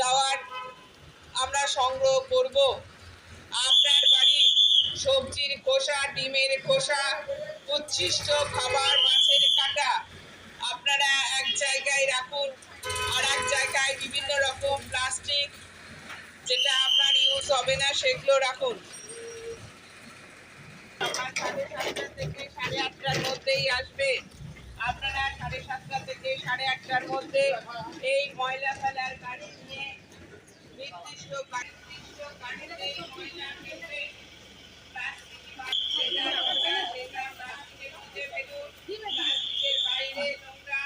দেওয়ার আমরা সংগ্রহ করব। আপনার বাড়ি সবজির খোসা, ডিমের খোসা, উচ্ছিষ্ট খাবার, মাছের কাটা আপনারা এক জায়গায় রাখুন। আর এক জায়গায় বিভিন্ন রকম প্লাস্টিক যেটা আপনার ইউজ হবে না, সেগুলো রাখুন। সাড়ে সাতটা থেকে সাড়ে আটটার মধ্যেই আসবে। আপনারা সাড়ে সাতটা থেকে সাড়ে আটটার মধ্যে এই ময়লা ফেলার গাড়ি নিয়ে নির্দিষ্ট গাড়ি নির্দিষ্ট গাড়িতে ময়লা ফেলবে প্লাস্টিক যেটা নোংরা সেটা প্লাস্টিকে খুঁজে ফেলুন প্লাস্টিকের বাইরে নোংরা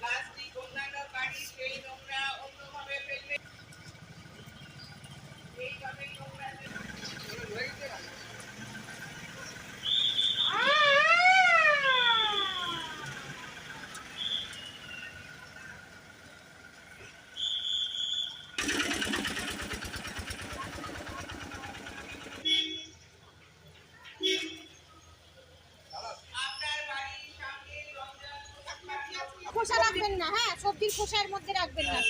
প্লাস্টিক অন্যান্য গাড়ি সেই নোংরা অন্যভাবে ফেলবে এইভাবে নোংরা আপনার বাড়ির সামনে রমজান খোসা রাখবেন না হ্যাঁ সবজির খোসার মধ্যে রাখবেন না।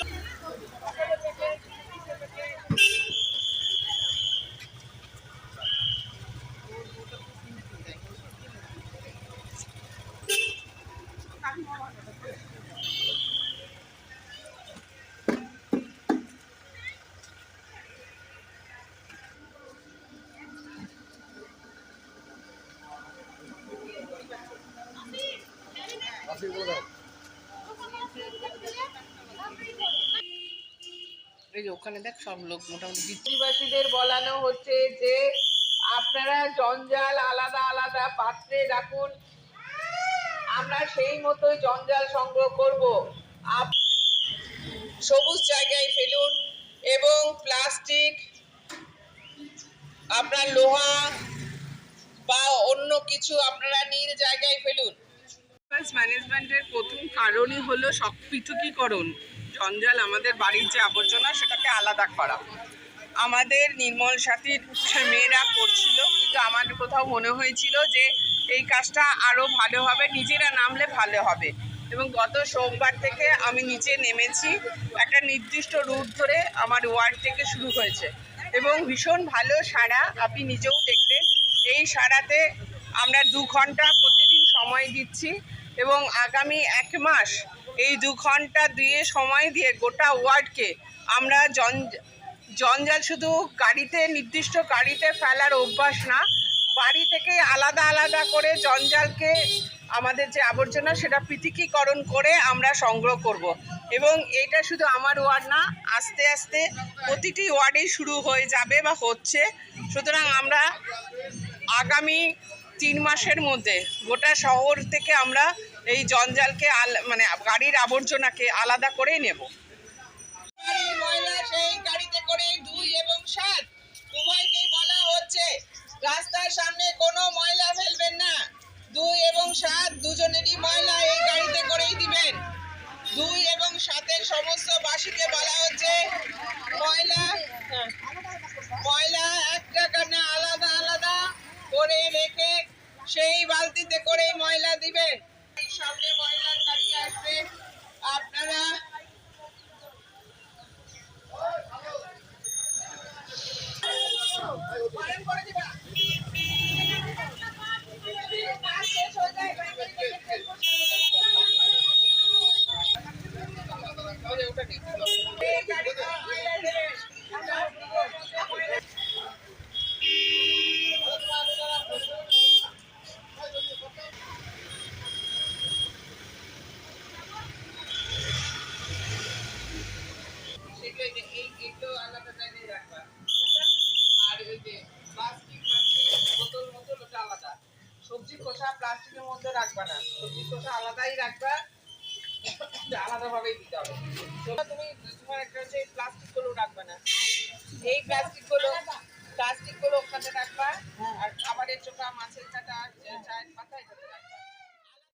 এই যে ওখানে দেখ সব লোক মোটামুটি বিদ্যুৎবাসীদের বলানো হচ্ছে যে আপনারা জঞ্জাল আলাদা আলাদা পাত্রে রাখুন। আমরা সেই মতো জঞ্জাল সংগ্রহ করব। আপ- সবুজ জায়গায় ফেলুন এবং প্লাস্টিক আপনার লোহা বা অন্য কিছু আপনারা নীল জায়গায় ফেলুন। ম্যানেজমেন্টের প্রথম কারণই হলো সব পৃথকীকরণ। জঞ্জাল আমাদের বাড়ির যে আবর্জনা সেটাকে আলাদা করা। আমাদের নির্মল সাথীর মেয়েরা করছিল কিন্তু আমার কোথাও মনে হয়েছিল যে এই কাজটা আরও ভালো হবে, নিজেরা নামলে ভালো হবে। এবং গত সোমবার থেকে আমি নিচে নেমেছি, একটা নির্দিষ্ট রুট ধরে আমার ওয়ার্ড থেকে শুরু হয়েছে। এবং ভীষণ ভালো সাড়া আপনি নিজেও দেখলেন, এই সাড়াতে আমরা দু ঘণ্টা প্রতিদিন সময় দিচ্ছি এবং আগামী এক মাস এই দু ঘণ্টা দিয়ে সময় দিয়ে গোটা ওয়ার্ডকে আমরা জন, জঞ্জাল শুধু গাড়িতে, নির্দিষ্ট গাড়িতে ফেলার অভ্যাস না, বাড়ি থেকে আলাদা আলাদা করে জঞ্জালকে আমাদের যে আবর্জনা সেটা পৃথিকীকরণ করে আমরা সংগ্রহ করব। এবং এটা শুধু আমার ওয়ার্ড না, আস্তে আস্তে প্রতিটি ওয়ার্ডেই শুরু হয়ে যাবে বা হচ্ছে। সুতরাং আমরা আগামী তিন মাসের মধ্যে গোটা শহর থেকে আমরা এই জঞ্জালকে আল- মানে গাড়ির আবর্জনাকে আলাদা করেই নেব। ময়লা সেই গাড়িতে দুই এবং সাত। উভয়কেই বলা হচ্ছে, রাস্তার সামনে কোনো ময়লা ফেলবেন না। দুই এবং সাত দুজনেরই ময়লা এই গাড়িতে করেই দিবেন। দুই এবং সাতের সমস্ত বলা হচ্ছে, ময়লা ময়লা আলাদা আলাদা করে রেখে সেই বালতিতে করে ময়লা দিবেন। সামনে ময়লার দাঁড়িয়ে আসবে। আপনারা সবজি খোসা প্লাস্টিকের মধ্যে রাখবা না। সবজি খোসা আলাদাই রাখবা। আলাদাভাবেই দিতে হবে। তুমি তোমার একটা হচ্ছে প্লাস্টিকগুলো রাখবা না। এই প্লাস্টিকগুলো প্লাস্টিকগুলো ওখানে রাখবা। আর খাবারের চোখা, মাছের চাটা চায়ের পাতা